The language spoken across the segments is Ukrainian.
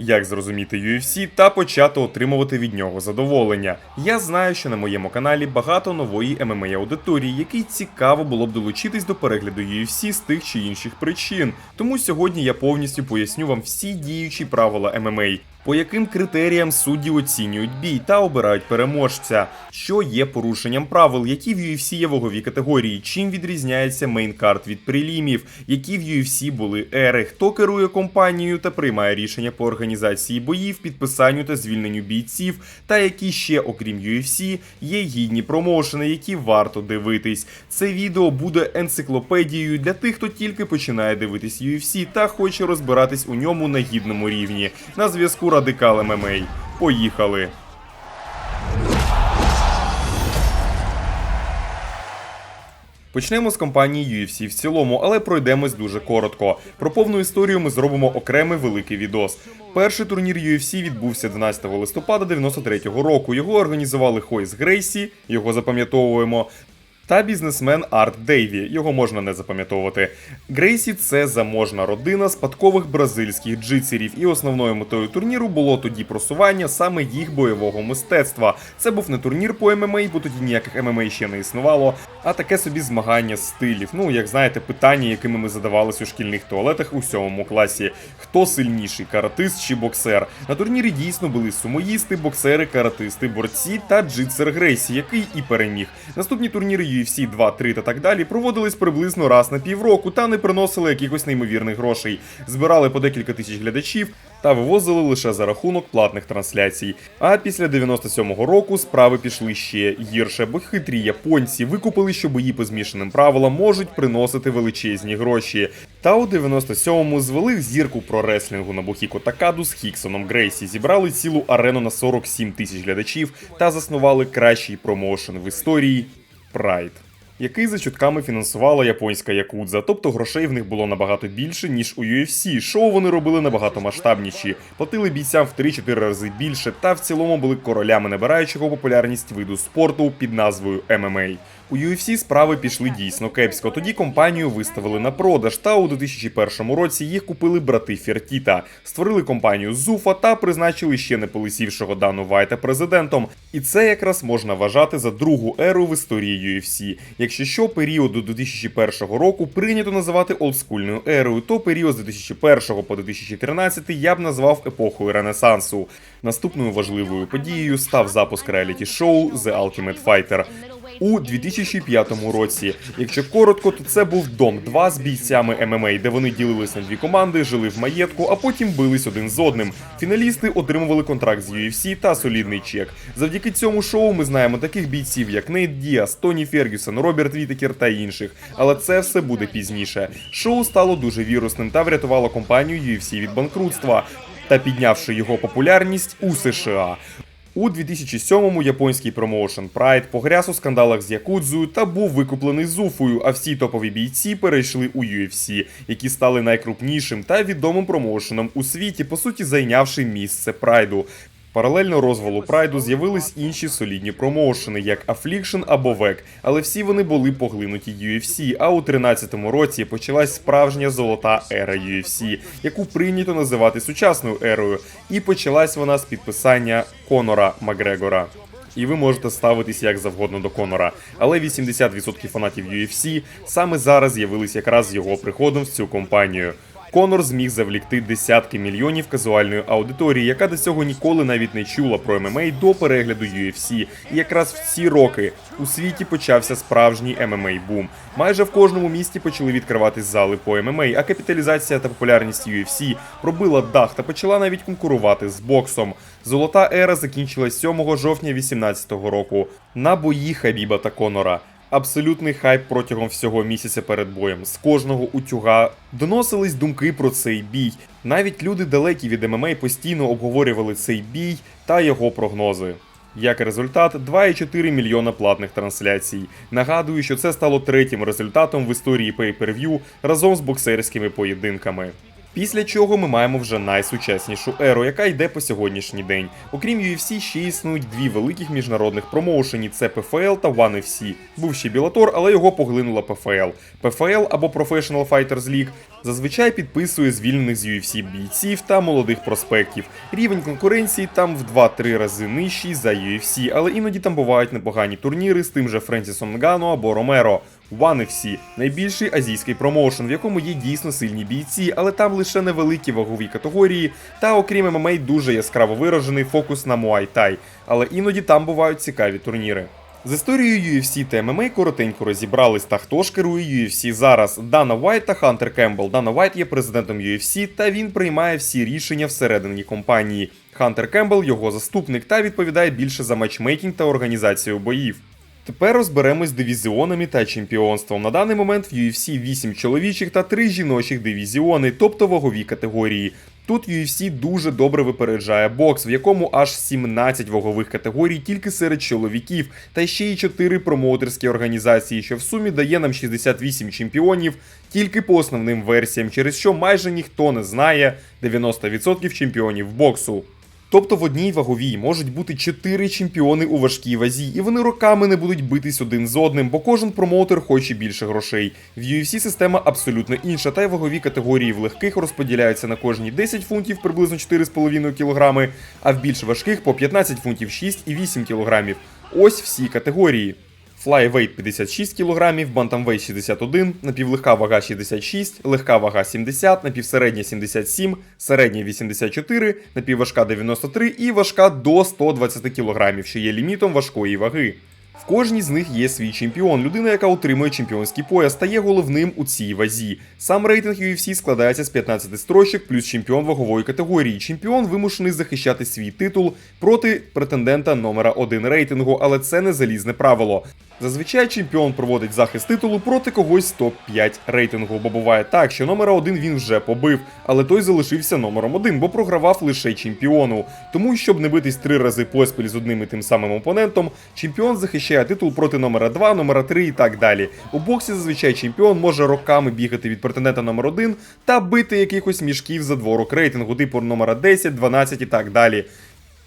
як зрозуміти UFC та почати отримувати від нього задоволення. Я знаю, що на моєму каналі багато нової MMA аудиторії, якій цікаво було б долучитись до перегляду UFC з тих чи інших причин. Тому сьогодні я повністю поясню вам всі діючі правила MMA. По яким критеріям судді оцінюють бій та обирають переможця, що є порушенням правил, які в UFC є вагові категорії, чим відрізняється мейнкарт від прелімів, які в UFC були ери, хто керує компанією та приймає рішення по організації боїв, підписанню та звільненню бійців, та які ще, окрім UFC, є гідні промоушени, які варто дивитись. Це відео буде енциклопедією для тих, хто тільки починає дивитись UFC та хоче розбиратись у ньому на гідному рівні. На зв'язку Радикал ММА. Поїхали! Почнемо з компанії UFC в цілому, але пройдемось дуже коротко. Про повну історію ми зробимо окремий великий відос. Перший турнір UFC відбувся 12 листопада 93-го року. Його організували Хойс Грейсі, його запам'ятовуємо. Та бізнесмен Арт Дейві, його можна не запам'ятовувати. Грейсі це заможна родина спадкових бразильських джитсерів, і основною метою турніру було тоді просування саме їх бойового мистецтва. Це був не турнір по ММА, бо тоді ніяких ММА ще не існувало, а таке собі змагання стилів. Ну, як знаєте, питання, якими ми задавалися у шкільних туалетах у сьомому класі: хто сильніший, каратист чи боксер? На турнірі дійсно були сумоїсти, боксери, каратисти, борці та джитсер Грейсі, який і переміг. Наступні турніри UFC 2, 3 та так далі проводились приблизно раз на півроку та не приносили якихось неймовірних грошей. Збирали по декілька тисяч глядачів та вивозили лише за рахунок платних трансляцій. А після 97-го року справи пішли ще гірше, бо хитрі японці викупили, що бої по змішаним правилам можуть приносити величезні гроші. Та у 97-му звели зірку про реслінгу на Бухіко Такаду з Хіксоном Грейсі, зібрали цілу арену на 47 тисяч глядачів та заснували кращий промоушен в історії Pride. Який за чутками фінансувала японська якудза, тобто грошей в них було набагато більше, ніж у UFC. Шоу вони робили набагато масштабніші, платили бійцям в 3-4 рази більше, та в цілому були королями набираючого популярність виду спорту під назвою MMA. У UFC справи пішли дійсно кепсько. Тоді компанію виставили на продаж, та у 2001 році їх купили брати Фертіта, створили компанію Зуфа та призначили ще не полисівшого Дану Вайта президентом. І це якраз можна вважати за другу еру в історії UFC. Якщо що, період до 2001 року прийнято називати олдскульною ерою, то період з 2001 по 2013 я б назвав епохою Ренесансу. Наступною важливою подією став запуск реаліті-шоу The Ultimate Fighter у 2005 році. Якщо коротко, то це був Дом 2 з бійцями ММА, де вони ділились на дві команди, жили в маєтку, а потім бились один з одним. Фіналісти отримували контракт з UFC та солідний чек. Завдяки цьому шоу ми знаємо таких бійців, як Нейт Діас, Тоні Фергюсон, Роберт Вітекер та інших. Але це все буде пізніше. Шоу стало дуже вірусним та врятувало компанію UFC від банкрутства. Та піднявши його популярність у США. У 2007-му японський промоушен Pride погряз у скандалах з Якудзою та був викуплений Зуфою, а всі топові бійці перейшли у UFC, які стали найкрупнішим та відомим промоушеном у світі, по суті, зайнявши місце Прайду. Паралельно розвалу Прайду з'явились інші солідні промоушени, як Affliction або VEC, але всі вони були поглинуті UFC, а у 13-му році почалась справжня золота ера UFC, яку прийнято називати сучасною ерою, і почалась вона з підписання Конора Макгрегора. І ви можете ставитись як завгодно до Конора, але 80% фанатів UFC саме зараз з'явились якраз з його приходом в цю компанію. Конор зміг завлікти десятки мільйонів казуальної аудиторії, яка до цього ніколи навіть не чула про ММА до перегляду UFC. І якраз в ці роки у світі почався справжній ММА бум. Майже в кожному місті почали відкриватись зали по ММА, а капіталізація та популярність UFC пробила дах та почала навіть конкурувати з боксом. Золота ера закінчилась 7 жовтня 2018 року на бої Хабіба та Конора. Абсолютний хайп протягом всього місяця перед боєм. З кожного утюга доносились думки про цей бій. Навіть люди далекі від ММА постійно обговорювали цей бій та його прогнози. Як результат, 2,4 мільйона платних трансляцій. Нагадую, що це стало третім результатом в історії Pay-Per-View разом з боксерськими поєдинками. Після чого ми маємо вже найсучаснішу еру, яка йде по сьогоднішній день. Окрім UFC, ще існують дві великих міжнародних промоушені: це PFL та ONE FC. Був ще Білатор, але його поглинула PFL. PFL або Professional Fighters League Зазвичай підписує звільнених з UFC бійців та молодих проспектів. Рівень конкуренції там в 2-3 рази нижчий за UFC, але іноді там бувають непогані турніри з тим же Френсісом Нгану або Ромеро. One FC – найбільший азійський промоушен, в якому є дійсно сильні бійці, але там лише невеликі вагові категорії, та окрім ММА дуже яскраво виражений фокус на Thai, але іноді там бувають цікаві турніри. З історією UFC та MMA коротенько розібрались, та хто ж керує UFC зараз. Дана Вайт та Хантер Кембл. Дана Вайт є президентом UFC, та він приймає всі рішення всередині компанії. Хантер Кембл його заступник та відповідає більше за матчмейкінг та організацію боїв. Тепер розберемось з дивізіонами та чемпіонством. На даний момент в UFC 8 чоловічих та 3 жіночих дивізіони, тобто вагові категорії. Тут UFC дуже добре випереджає бокс, в якому аж 17 вагових категорій тільки серед чоловіків, та ще й 4 промоутерські організації, що в сумі дає нам 68 чемпіонів тільки по основним версіям, через що майже ніхто не знає 90% чемпіонів боксу. Тобто в одній ваговій можуть бути чотири чемпіони у важкій вазі, і вони роками не будуть битись один з одним, бо кожен промоутер хоче більше грошей. В UFC система абсолютно інша, та й вагові категорії в легких розподіляються на кожні 10 фунтів, приблизно 4,5 кг, а в більш важких по 15 фунтів 6 і 8 кг. Ось всі категорії. Flyweight 56 кг, Bantamweight 61, напівлегка вага 66, легка вага 70, напівсередня 77, середня 84, напівважка 93 і важка до 120 кг, що є лімітом важкої ваги. В кожній з них є свій чемпіон, людина, яка отримує чемпіонський пояс, стає головним у цій вазі. Сам рейтинг UFC складається з 15 строчок плюс чемпіон вагової категорії. Чемпіон вимушений захищати свій титул проти претендента номера 1 рейтингу, але це не залізне правило. Зазвичай чемпіон проводить захист титулу проти когось топ-5 рейтингу, бо буває так, що номера 1 він вже побив, але той залишився номером 1, бо програвав лише чемпіону. Тому, щоб не битись три рази поспіль з одним і тим самим опонентом, чемпіон захищає титул проти номера 2, номера 3 і так далі. У боксі зазвичай чемпіон може роками бігати від претендента номер 1 та бити якихось мішків за дворок рейтингу, типу номера 10, 12 і так далі.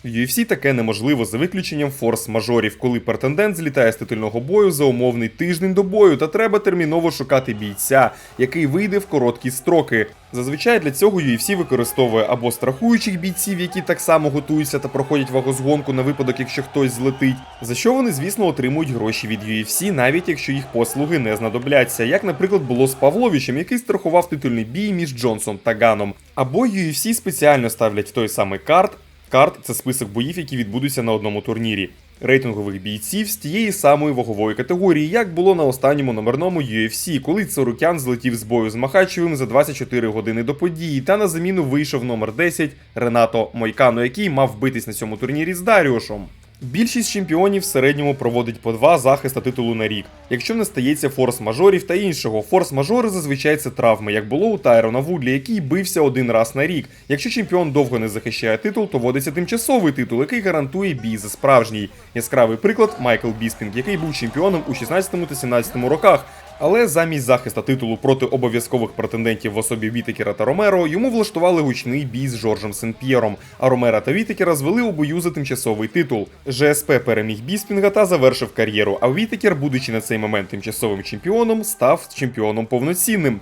В UFC таке неможливо за виключенням форс-мажорів, коли претендент злітає з титульного бою за умовний тиждень до бою, та треба терміново шукати бійця, який вийде в короткі строки. Зазвичай для цього UFC використовує або страхуючих бійців, які так само готуються та проходять вагозгонку на випадок, якщо хтось злетить, за що вони, звісно, отримують гроші від UFC, навіть якщо їх послуги не знадобляться, як, наприклад, було з Павловичем, який страхував титульний бій між Джонсом та Ганом. Або UFC спеціально ставлять в той самий карт. Карт це список боїв, які відбудуться на одному турнірі. Рейтингових бійців з тієї самої вагової категорії, як було на останньому номерному UFC, коли Царукян злетів з бою з Махачевим за 24 години до події, та на заміну вийшов номер 10 Ренато Мойкано, який мав битись на цьому турнірі з Даріушем. Більшість чемпіонів в середньому проводить по два захиста титулу на рік, якщо не стається форс-мажорів та іншого. Форс-мажори зазвичай це травми, як було у Тайрона Вудлі, який бився один раз на рік. Якщо чемпіон довго не захищає титул, то вводиться тимчасовий титул, який гарантує бій за справжній. Яскравий приклад Майкл Біспінг, який був чемпіоном у 16 та 17 роках. Але замість захиста титулу проти обов'язкових претендентів в особі Вітекера та Ромеро йому влаштували гучний бій з Жоржем Сен-П'єром, а Ромера та Вітекера звели у бою за тимчасовий титул. ЖСП переміг Біспінга та завершив кар'єру. А Вітекер, будучи на цей момент тимчасовим чемпіоном, став чемпіоном повноцінним.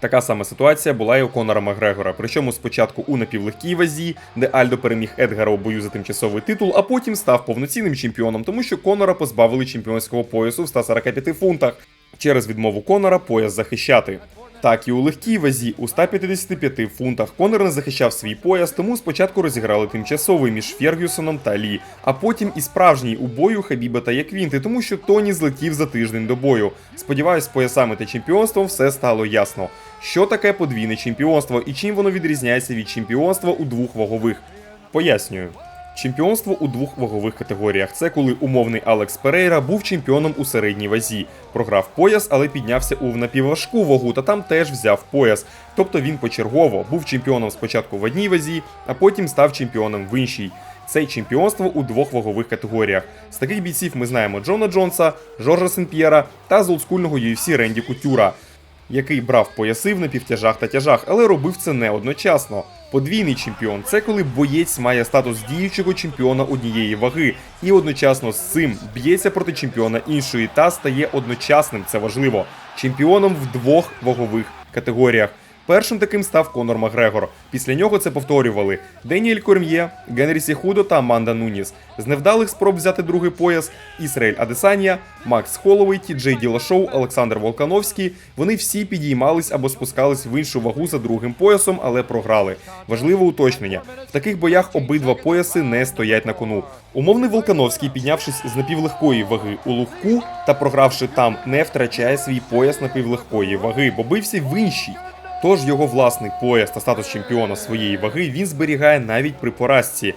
Така сама ситуація була і у Конора Макгрегора. Причому спочатку у напівлегкій вазі, де Альдо переміг Едгара у бою за тимчасовий титул, а потім став повноцінним чемпіоном, тому що Конора позбавили чемпіонського поясу в 145 фунтах через відмову Конора пояс захищати. Так і у легкій вазі у 155 фунтах Конор не захищав свій пояс, тому спочатку розіграли тимчасовий між Фергюсоном та Лі, а потім і справжній у бою Хабіба та Яквінти, тому що Тоні злетів за тиждень до бою. Сподіваюсь, з поясами та чемпіонством все стало ясно. Що таке подвійне чемпіонство і чим воно відрізняється від чемпіонства у двох вагових? Пояснюю. Чемпіонство у двох вагових категоріях. Це коли умовний Алекс Перейра був чемпіоном у середній вазі, програв пояс, але піднявся у напівважку вагу, та там теж взяв пояс. Тобто він почергово був чемпіоном спочатку в одній вазі, а потім став чемпіоном в іншій. Це чемпіонство у двох вагових категоріях. З таких бійців ми знаємо Джона Джонса, Жоржа Сен-П'єра та з олдскульного UFC Ренді Кутюра, який брав пояси в напівтяжах та тяжах, але робив це не одночасно. Подвійний чемпіон це коли боєць має статус діючого чемпіона однієї ваги і одночасно з цим б'ється проти чемпіона іншої та стає одночасним. Це важливо. Чемпіоном в двох вагових категоріях. Першим таким став Конор Макгрегор. Після нього це повторювали Деніель Корм'є, Генрі Сіхудо та Аманда Нуніс. З невдалих спроб взяти другий пояс Ісраїль Адесанія, Макс Холовий, Ті Джей Ділашоу, Олександр Волкановський. Вони всі підіймались або спускались в іншу вагу за другим поясом, але програли. Важливе уточнення: в таких боях обидва пояси не стоять на кону. Умовний Волкановський, піднявшись з напівлегкої ваги у легку та програвши там, не втрачає свій пояс напівлегкої ваги, бо бився в іншій. Тож його власний пояс та статус чемпіона своєї ваги він зберігає навіть при поразці.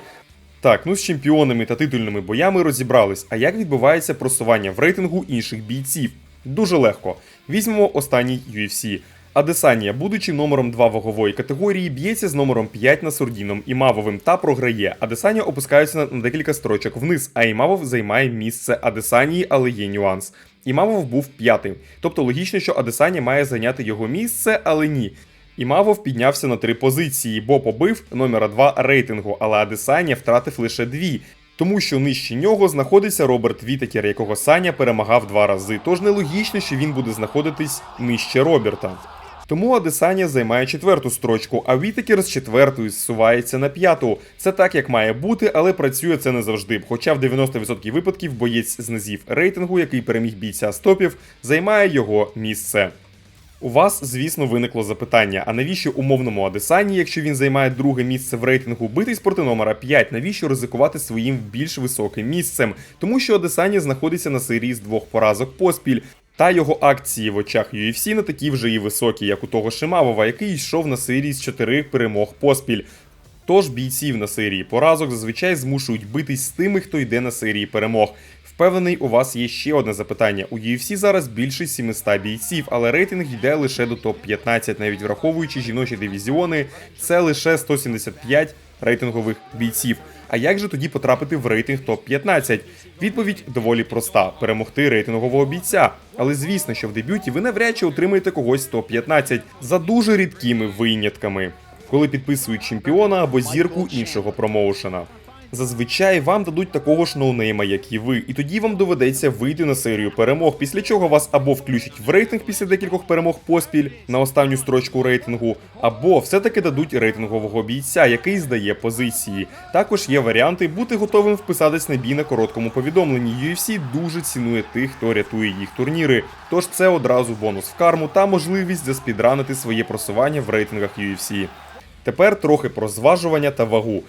Так, ну з чемпіонами та титульними боями розібрались. А як відбувається просування в рейтингу інших бійців? Дуже легко. Візьмемо останній UFC. Адесанія, будучи номером 2 вагової категорії, б'ється з номером 5 Насурдіном Імавовим та програє. Адесанія опускається на, на декілька строчок вниз, а Імавов займає місце Адесанії, але є нюанс. Імавов був п'ятим. Тобто логічно, що Адесані має зайняти його місце, але ні. Імавов піднявся на три позиції, бо побив номера 2 рейтингу, але Адесаня втратив лише дві. Тому що нижче нього знаходиться Роберт Вітакер, якого Саня перемагав два рази. Тож нелогічно, що він буде знаходитись нижче Роберта. Тому Адесанія займає четверту строчку, а Вітакер з четвертої зсувається на п'яту. Це так, як має бути, але працює це не завжди. Хоча в 90% випадків боєць з низів рейтингу, який переміг бійця стопів, займає його місце. У вас, звісно, виникло запитання: а навіщо умовному Адесані, якщо він займає друге місце в рейтингу, битись проти номера 5, навіщо ризикувати своїм більш високим місцем? Тому що Адесані знаходиться на серії з двох поразок поспіль. Та його акції в очах UFC не такі вже і високі, як у того Шимавова, який йшов на серії з чотирьох перемог поспіль. Тож бійців на серії поразок зазвичай змушують битись з тими, хто йде на серії перемог. Впевнений, у вас є ще одне запитання. У UFC зараз більше 700 бійців, але рейтинг йде лише до топ-15, навіть враховуючи жіночі дивізіони, це лише 175 рейтингових бійців. А як же тоді потрапити в рейтинг топ-15? Відповідь доволі проста: перемогти рейтингового бійця. Але звісно, що в дебюті ви навряд чи отримаєте когось з топ-15 за дуже рідкими винятками, коли підписують чемпіона або зірку іншого промоушена. Зазвичай вам дадуть такого ж ноунейма, як і ви, і тоді вам доведеться вийти на серію перемог, після чого вас або включать в рейтинг після декількох перемог поспіль на останню строчку рейтингу, або все-таки дадуть рейтингового бійця, який здає позиції. Також є варіанти бути готовим вписатись на бій на короткому повідомленні. UFC дуже цінує тих, хто рятує їх турніри. Тож це одразу бонус в карму та можливість заспідранити своє просування в рейтингах UFC. Тепер трохи про зважування та вагу.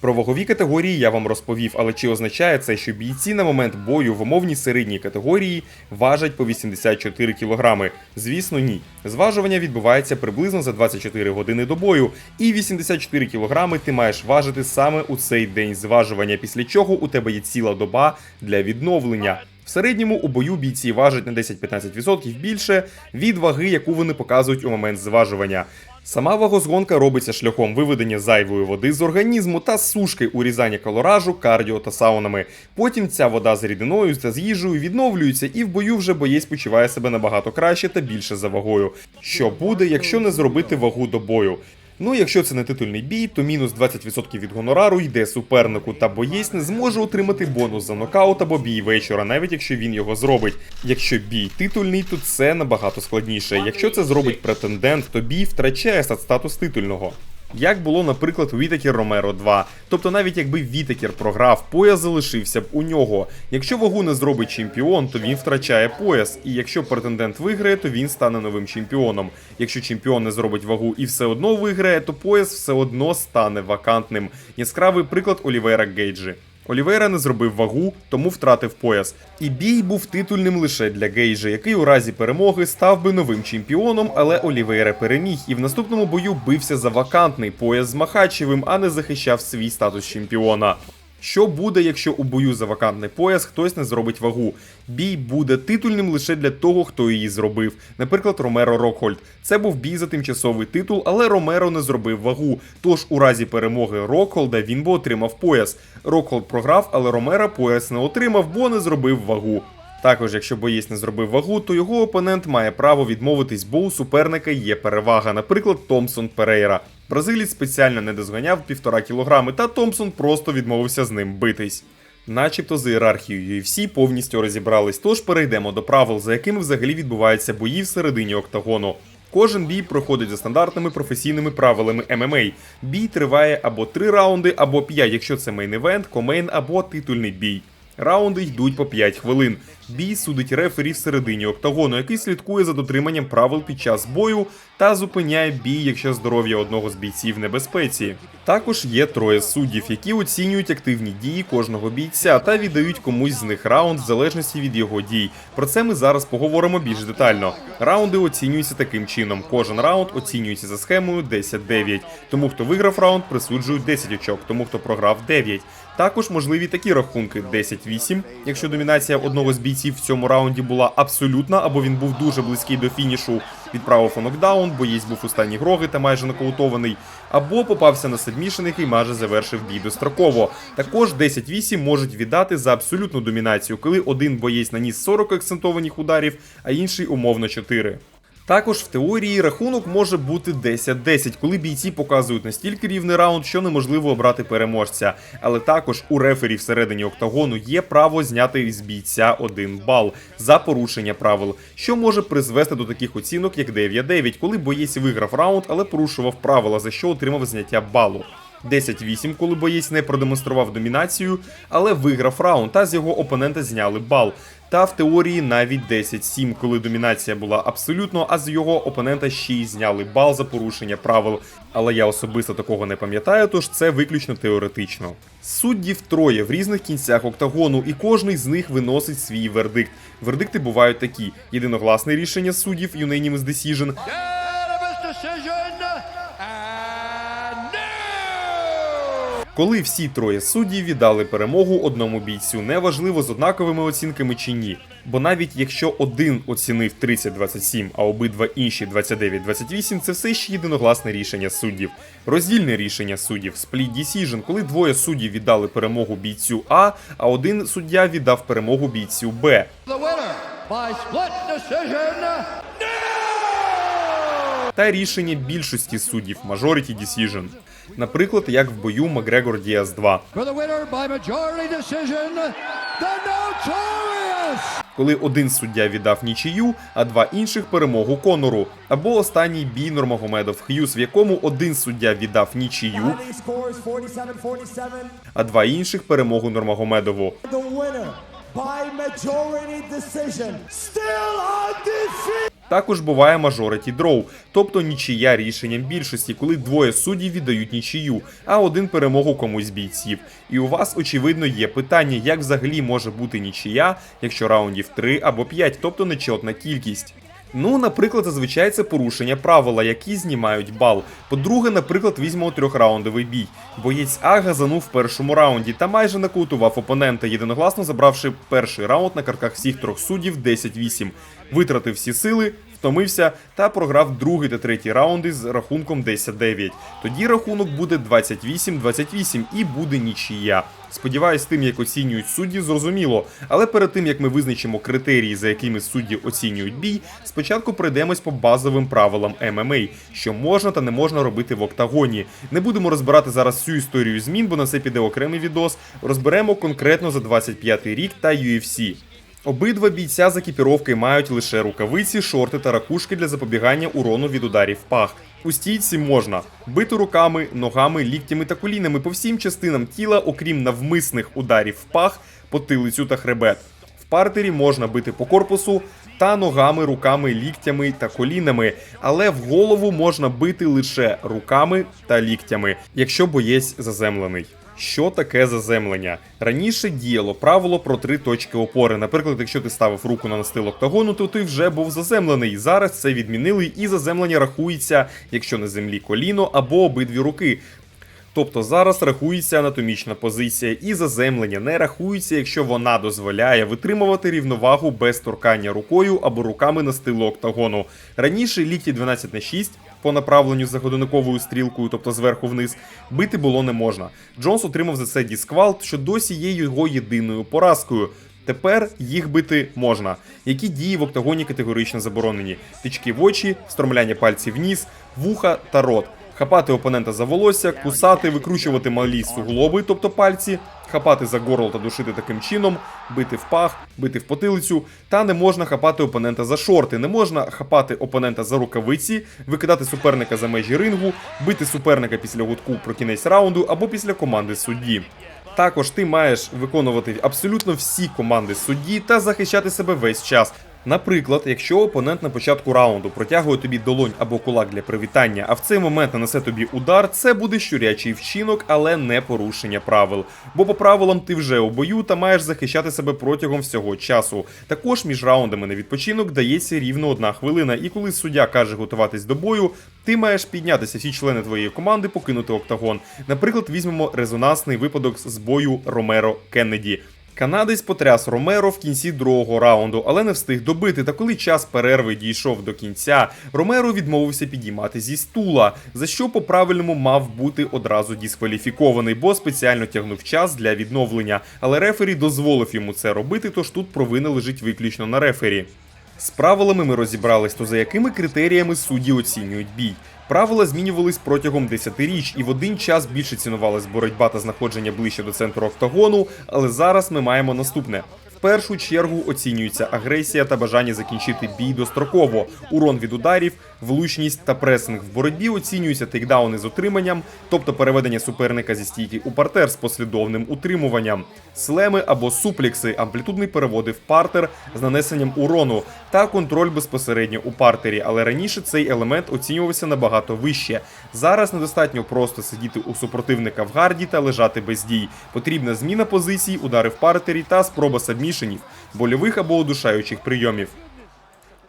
Про вагові категорії я вам розповів, але чи означає це, що бійці на момент бою в умовній середній категорії важать по 84 кг? Звісно, ні. Зважування відбувається приблизно за 24 години до бою, і 84 кг ти маєш важити саме у цей день зважування, після чого у тебе є ціла доба для відновлення. В середньому у бою бійці важать на 10-15% більше від ваги, яку вони показують у момент зважування. Сама вагозгонка робиться шляхом виведення зайвої води з організму та сушки урізання калоражу, кардіо та саунами. Потім ця вода з рідиною та з їжею відновлюється, і в бою вже боєць почуває себе набагато краще та більше за вагою. Що буде, якщо не зробити вагу до бою? Ну, якщо це не титульний бій, то мінус 20% від гонорару йде супернику, та боєць не зможе отримати бонус за нокаут або бій вечора, навіть якщо він його зробить. Якщо бій титульний, то це набагато складніше. Якщо це зробить претендент, то бій втрачає статус титульного. Як було, наприклад, у Вітакер Ромеро 2. Тобто, навіть якби Вітакер програв, пояс залишився б у нього. Якщо вагу не зробить чемпіон, то він втрачає пояс. І якщо претендент виграє, то він стане новим чемпіоном. Якщо чемпіон не зробить вагу і все одно виграє, то пояс все одно стане вакантним. Яскравий приклад Олівера Гейджі. Олівейра не зробив вагу, тому втратив пояс. І бій був титульним лише для Гейджа, який у разі перемоги став би новим чемпіоном, але Олівейра переміг і в наступному бою бився за вакантний пояс з Махачевим, а не захищав свій статус чемпіона. Що буде, якщо у бою за вакантний пояс хтось не зробить вагу? Бій буде титульним лише для того, хто її зробив. Наприклад, Ромеро Рокхольд. Це був бій за тимчасовий титул, але Ромеро не зробив вагу. Тож у разі перемоги Рокхолда він би отримав пояс. Рокхолд програв, але Ромеро пояс не отримав, бо не зробив вагу. Також, якщо боєць не зробив вагу, то його опонент має право відмовитись, бо у суперника є перевага, наприклад, Томпсон Перейра. Бразилець спеціально не дозганяв півтора кілограми, та Томпсон просто відмовився з ним битись. Начебто з ієрархією UFC повністю розібрались, тож перейдемо до правил, за якими взагалі відбуваються бої всередині октагону. Кожен бій проходить за стандартними професійними правилами ММА. Бій триває або 3 раунди, або 5, якщо це мейн-івент, комейн або титульний бій. Раунди йдуть по 5 хвилин. Бій судить рефері всередині октагону, який слідкує за дотриманням правил під час бою та зупиняє бій, якщо здоров'я одного з бійців в небезпеці. Також є троє суддів, які оцінюють активні дії кожного бійця та віддають комусь з них раунд в залежності від його дій. Про це ми зараз поговоримо більш детально. Раунди оцінюються таким чином. Кожен раунд оцінюється за схемою 10-9. Тому хто виграв раунд, присуджують 10 очок, тому хто програв 9. Також можливі такі рахунки: 10-8, якщо домінація одного з бійців в цьому раунді була абсолютна, або він був дуже близький до фінішу, відправив у нокдаун, боєць був у стані гроги та майже нокаутований, або попався на сабмішен, який майже завершив бій достроково. Також 10-8 можуть віддати за абсолютну домінацію, коли один боєць наніс 40 акцентованих ударів, а інший умовно 4. Також в теорії рахунок може бути 10-10, коли бійці показують настільки рівний раунд, що неможливо обрати переможця. Але також у рефері всередині октагону є право зняти з бійця один бал за порушення правил, що може призвести до таких оцінок, як 9-9, коли боєць виграв раунд, але порушував правила, за що отримав зняття балу. 10-8, коли боєць не продемонстрував домінацію, але виграв раунд, та з його опонента зняли бал. Та в теорії навіть 10-7, коли домінація була абсолютно, а з його опонента ще й зняли бал за порушення правил. Але я особисто такого не пам'ятаю, тож це виключно теоретично. Суддів троє в різних кінцях октагону, і кожний з них виносить свій вердикт. Вердикти бувають такі: єдиногласне рішення суддів Unanimous Decision, коли всі троє суддів віддали перемогу одному бійцю, неважливо з однаковими оцінками чи ні. Бо навіть якщо один оцінив 30-27, а обидва інші 29-28, це все ще єдиногласне рішення суддів. Роздільне рішення суддів Split Decision, коли двоє суддів віддали перемогу бійцю А, а один суддя віддав перемогу бійцю Б. The winner by split decision. Та рішення більшості суддів Majority Decision. Наприклад, як в бою Макгрегор Діас 2. For the winner by majority decision, the Notorious. коли один суддя віддав нічию, а два інших перемогу Конору, або останній бій Нурмагомедов Х'юз, в якому один суддя віддав нічию, Final score is 47-47. а два інших перемогу Нурмагомедову. Також буває majority дроу, тобто нічия рішенням більшості, коли двоє суддів віддають нічию, а один перемогу комусь бійців. І у вас очевидно є питання, як взагалі може бути нічия, якщо раундів 3 або 5, тобто нечотна кількість. Ну, наприклад, зазвичай це порушення правила, які знімають бал. По-друге, наприклад, візьмемо трьохраундовий бій. Боєць А газанув в першому раунді та майже накутував опонента, єдиногласно забравши перший раунд на карках всіх трьох суддів 10-8. Витратив всі сили, втомився та програв другий та третій раунди з рахунком 10-9. Тоді рахунок буде 28-28 і буде нічия. Сподіваюсь, тим, як оцінюють судді, зрозуміло. Але перед тим як ми визначимо критерії, за якими судді оцінюють бій, спочатку пройдемось по базовим правилам ММА, що можна та не можна робити в октагоні. Не будемо розбирати зараз всю історію змін, бо на це піде окремий відос. Розберемо конкретно за 25 рік та UFC. Обидва бійця з екіпіровки мають лише рукавиці, шорти та ракушки для запобігання урону від ударів пах. У стійці можна бити руками, ногами, ліктями та колінами по всім частинам тіла, окрім навмисних ударів в пах, потилицю та хребет. В партері можна бити по корпусу та ногами, руками, ліктями та колінами, але в голову можна бити лише руками та ліктями, якщо боєць заземлений. Що таке заземлення? Раніше діяло правило про три точки опори. Наприклад, якщо ти ставив руку на настил октагону, то ти вже був заземлений. Зараз це відмінили, і заземлення рахується, якщо на землі коліно або обидві руки. Тобто зараз рахується анатомічна позиція, і заземлення не рахується, якщо вона дозволяє витримувати рівновагу без торкання рукою або руками на стилу октагону. Раніше лікті 12 на 6 по направленню за годинниковою стрілкою, тобто зверху вниз, бити було не можна. Джонс отримав за це дісквалт, що досі є його єдиною поразкою. Тепер їх бити можна. Які дії в октагоні категорично заборонені: тички в очі, встромляння пальців в вуха та рот. Хапати опонента за волосся, кусати, викручувати малі суглоби, тобто пальці, хапати за горло та душити таким чином, бити в пах, бити в потилицю, та не можна хапати опонента за шорти, не можна хапати опонента за рукавиці, викидати суперника за межі рингу, бити суперника після гудку про кінець раунду або після команди судді. Також ти маєш виконувати абсолютно всі команди судді та захищати себе весь час. Наприклад, якщо опонент на початку раунду протягує тобі долонь або кулак для привітання, а в цей момент нанесе тобі удар, це буде щурячий вчинок, але не порушення правил. Бо по правилам ти вже у бою та маєш захищати себе протягом всього часу. Також між раундами на відпочинок дається рівно одна хвилина, і коли суддя каже готуватись до бою, ти маєш піднятися всі члени твоєї команди, покинути октагон. Наприклад, візьмемо резонансний випадок з бою Ромеро Кеннеді. Канадець потряс Ромеро в кінці другого раунду, але не встиг добити. Та коли час перерви дійшов до кінця, Ромеро відмовився підіймати зі стула, за що по правильному мав бути одразу дискваліфікований, бо спеціально тягнув час для відновлення. Але рефері дозволив йому це робити, тож тут провина лежить виключно на рефері. З правилами ми розібрались, то за якими критеріями судді оцінюють бій. Правила змінювались протягом 10 річ, і в один час більше цінувалась боротьба та знаходження ближче до центру октагону. Але зараз ми маємо наступне. В першу чергу оцінюється агресія та бажання закінчити бій достроково, урон від ударів, влучність та пресинг в боротьбі оцінюються тейкдауни з утриманням, тобто переведення суперника зі стійки у партер з послідовним утримуванням, слеми або суплікси, амплітудний переводи в партер з нанесенням урону та контроль безпосередньо у партері. Але раніше цей елемент оцінювався набагато вище. Зараз недостатньо просто сидіти у супротивника в гарді та лежати без дій. Потрібна зміна позицій, удари в партері та спроба сабмішенів, больових або удушаючих прийомів.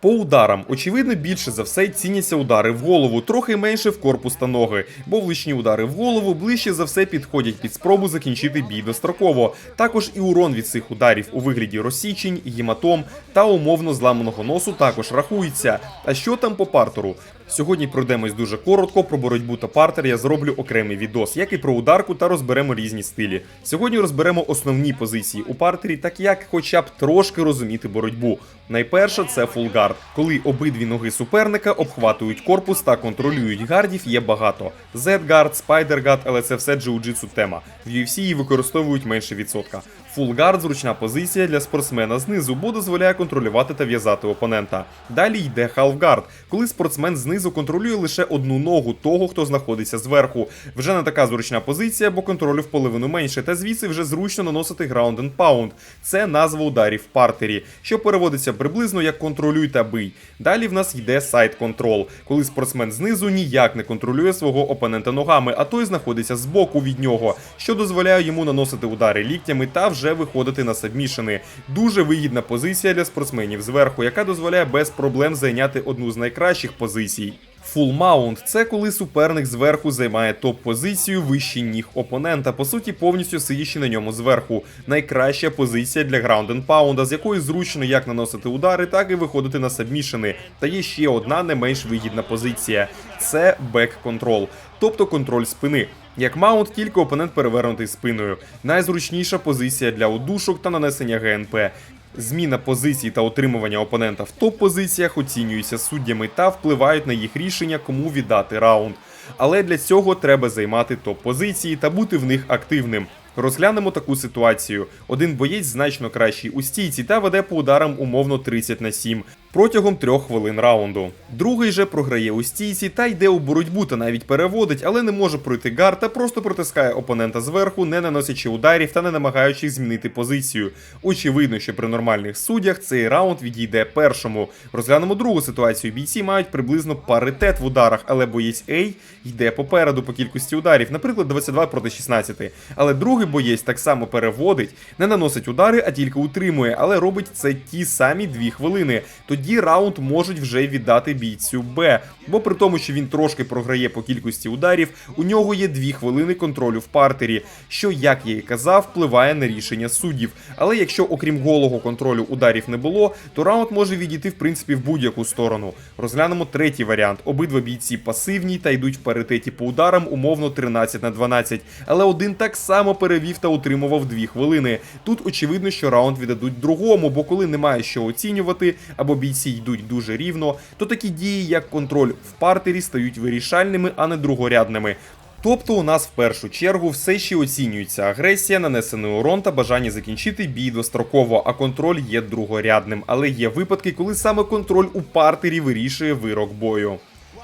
По ударам, очевидно, більше за все ціняться удари в голову, трохи менше в корпус та ноги, бо влучні удари в голову ближче за все підходять під спробу закінчити бій достроково. Також і урон від цих ударів у вигляді розсічень, гематом та умовно зламаного носу також рахується. А що там по партеру? Сьогодні пройдемось дуже коротко про боротьбу та партер. Я зроблю окремий відос, як і про ударку, та розберемо різні стилі. Сьогодні розберемо основні позиції у партері, так як хоча б трошки розуміти боротьбу. Найперше це фулгард, коли обидві ноги суперника обхватують корпус та контролюють гардів. Є багато. Z-гард, Spider-гард, але це все джиу-джитсу тема. В UFC її використовують менше відсотка. Фулгард зручна позиція для спортсмена знизу, бо дозволяє контролювати та в'язати опонента. Далі йде халфгард, коли спортсмен знизу контролює лише одну ногу того, хто знаходиться зверху. Вже не така зручна позиція, бо контролю в половину менше, та звідси вже зручно наносити ground and pound. Це назва ударів в партері, що переводиться приблизно як контролюй та бий. Далі в нас йде сайд контрол, коли спортсмен знизу ніяк не контролює свого опонента ногами, а той знаходиться збоку від нього, що дозволяє йому наносити удари ліктями та вже виходити на сабмішени. Дуже вигідна позиція для спортсменів зверху, яка дозволяє без проблем зайняти одну з найкращих позицій. Full Mount – це коли суперник зверху займає топ-позицію вище ніг опонента, по суті, повністю сидячи на ньому зверху. Найкраща позиція для and Pound, з якої зручно як наносити удари, так і виходити на сабмішени. Та є ще одна не менш вигідна позиція це бек контрол, тобто контроль спини. Як маунт, тільки опонент перевернутий спиною. Найзручніша позиція для удушок та нанесення ГНП. Зміна позицій та отримування опонента в топ-позиціях оцінюються суддями та впливають на їх рішення, кому віддати раунд. Але для цього треба займати топ-позиції та бути в них активним. Розглянемо таку ситуацію. Один боєць значно кращий у стійці та веде по ударам умовно 30 на 7 протягом трьох хвилин раунду. Другий же програє у стійці та йде у боротьбу та навіть переводить, але не може пройти гар та просто протискає опонента зверху, не наносячи ударів та не намагаючись змінити позицію. Очевидно, що при нормальних суддях цей раунд відійде першому. Розглянемо другу ситуацію. Бійці мають приблизно паритет в ударах, але боєць A йде попереду по кількості ударів, наприклад, 22 проти 16. Але другий боєць так само переводить, не наносить удари, а тільки утримує, але робить це ті самі 2 хвилини. Тоді раунд можуть вже віддати бійцю Б. Бо при тому, що він трошки програє по кількості ударів, у нього є 2 хвилини контролю в партері, що, як я і казав, впливає на рішення суддів. Але якщо окрім голого контролю ударів не було, то раунд може відійти в принципі в будь-яку сторону. Розглянемо третій варіант. Обидва бійці пасивні та йдуть в паритеті по ударам, умовно 13 на 12. Але один так само перевів та утримував 2 хвилини. Тут очевидно, що раунд віддадуть другому, бо коли немає що оцінювати, або бійці бійці йдуть дуже рівно, то такі дії, як контроль в партері, стають вирішальними, а не другорядними. Тобто у нас в першу чергу все ще оцінюється агресія, нанесений урон та бажання закінчити бій достроково, а контроль є другорядним. Але є випадки, коли саме контроль у партері вирішує вирок бою.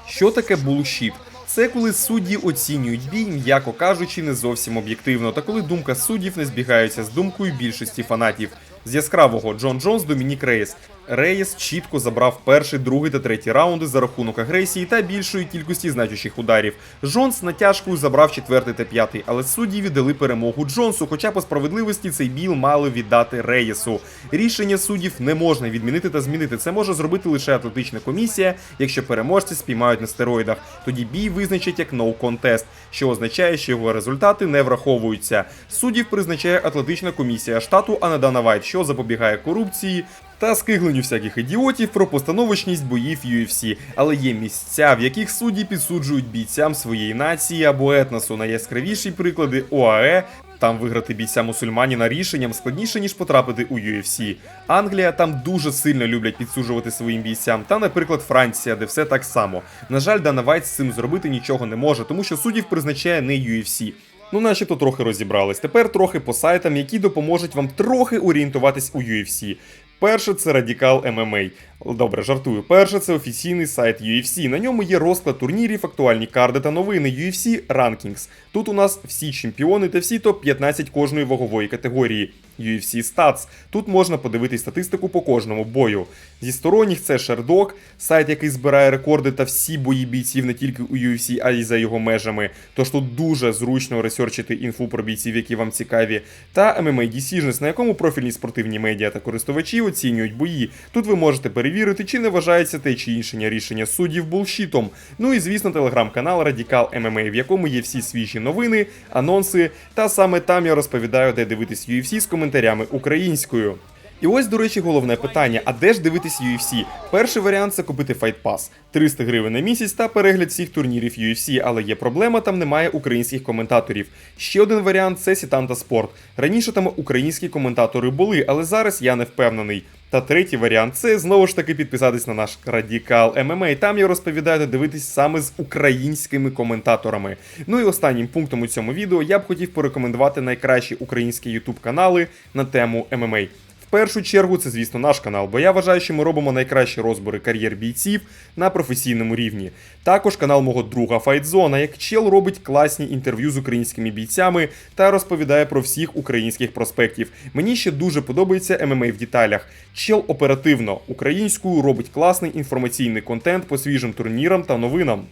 Що таке булшіт? Це коли судді оцінюють бій, м'яко кажучи, не зовсім об'єктивно, та коли думка суддів не збігається з думкою більшості фанатів. З яскравого Джон Джонс Домінік Рейс. Рейс чітко забрав перший, другий та третій раунди за рахунок агресії та більшої кількості значущих ударів. Джонс натяжкою забрав четвертий та п'ятий, але судді віддали перемогу Джонсу, хоча по справедливості цей біл мали віддати Рейсу. Рішення суддів не можна відмінити та змінити. Це може зробити лише атлетична комісія, якщо переможці спіймають на стероїдах. Тоді бій визначить як no contest, що означає, що його результати не враховуються. Суддів призначає атлетична комісія штату, а не Дана Вайт, що запобігає корупції. Та скигленню всяких ідіотів про постановочність боїв UFC. Але є місця, в яких судді підсуджують бійцям своєї нації або етносу. Найяскравіші приклади ОАЕ. Там виграти бійця мусульманіна рішенням складніше, ніж потрапити у UFC. Англія там дуже сильно люблять підсуджувати своїм бійцям. Та, наприклад, Франція, де все так само. На жаль, Дана Вайт з цим зробити нічого не може, тому що суддів призначає не UFC. Ну, начебто трохи розібрались. Тепер трохи по сайтам, які допоможуть вам трохи орієнтуватись у UFC. Перше це Радікал ММА. Добре, жартую. Перше це офіційний сайт UFC. На ньому є розклад турнірів, актуальні карди та новини UFC Rankings. Тут у нас всі чемпіони та всі топ-15 кожної вагової категорії. UFC Stats. Тут можна подивитись статистику по кожному бою. Зі сторонніх це Sherdog, сайт, який збирає рекорди та всі бої бійців не тільки у UFC, а й за його межами. Тож тут дуже зручно ресерчити інфу про бійців, які вам цікаві. Та MMA Decisions, на якому профільні спортивні медіа та користувачі оцінюють бої. Тут ви можете перевірити, чи не вважається те чи інше рішення суддів булшітом. Ну і звісно, телеграм-канал Радікал ММА, в якому є всі свіжі новини, анонси. Та саме там я розповідаю, де дивитись UFC з коментарями українською. І ось, до речі, головне питання: а де ж дивитись UFC? Перший варіант це купити Fight Pass. 300 гривень на місяць та перегляд всіх турнірів UFC, але є проблема, там немає українських коментаторів. Ще один варіант це Сітанта Спорт. Раніше там українські коментатори були, але зараз я не впевнений. Та третій варіант це знову ж таки підписатись на наш радікал ММА. Там я розповідаю та дивитись саме з українськими коментаторами. Ну і останнім пунктом у цьому відео я б хотів порекомендувати найкращі українські ютуб канали на тему ММА. В першу чергу це, звісно, наш канал, бо я вважаю, що ми робимо найкращі розбори кар'єр бійців на професійному рівні. Також канал мого друга Файтзона, як чел робить класні інтерв'ю з українськими бійцями та розповідає про всіх українських проспектів. Мені ще дуже подобається ММА в деталях. Чел оперативно українською робить класний інформаційний контент по свіжим турнірам та новинам.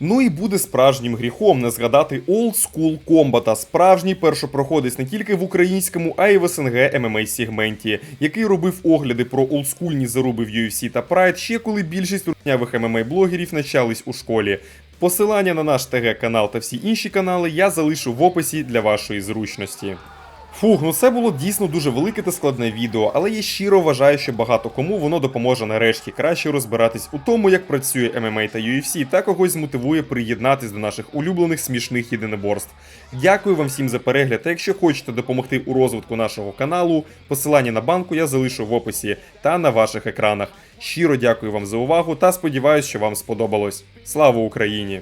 Ну і буде справжнім гріхом не згадати Old School Combat, справжній першопроходець не тільки в українському, а й в СНГ ММА сегменті, який робив огляди про олдскульні заруби в UFC та Pride ще коли більшість турнявих ММА блогерів навчались у школі. Посилання на наш ТГ канал та всі інші канали я залишу в описі для вашої зручності. Фух, ну це було дійсно дуже велике та складне відео, але я щиро вважаю, що багато кому воно допоможе нарешті краще розбиратись у тому, як працює ММА та UFC, та когось змотивує приєднатись до наших улюблених смішних єдиноборств. Дякую вам всім за перегляд. Та якщо хочете допомогти у розвитку нашого каналу, посилання на банку я залишу в описі та на ваших екранах. Щиро дякую вам за увагу та сподіваюся, що вам сподобалось. Слава Україні!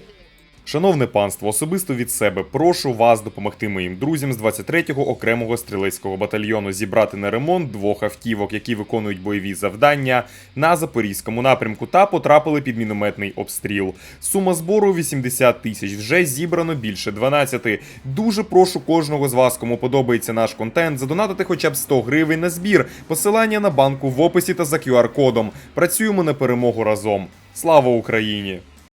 Шановне панство, особисто від себе прошу вас допомогти моїм друзям з 23-го окремого стрілецького батальйону зібрати на ремонт двох автівок, які виконують бойові завдання на запорізькому напрямку та потрапили під мінометний обстріл. Сума збору 80 тисяч. Вже зібрано більше 12. Дуже прошу кожного з вас, кому подобається наш контент, задонатити хоча б 100 гривень на збір. Посилання на банку в описі та за QR-кодом. Працюємо на перемогу разом. Слава Україні!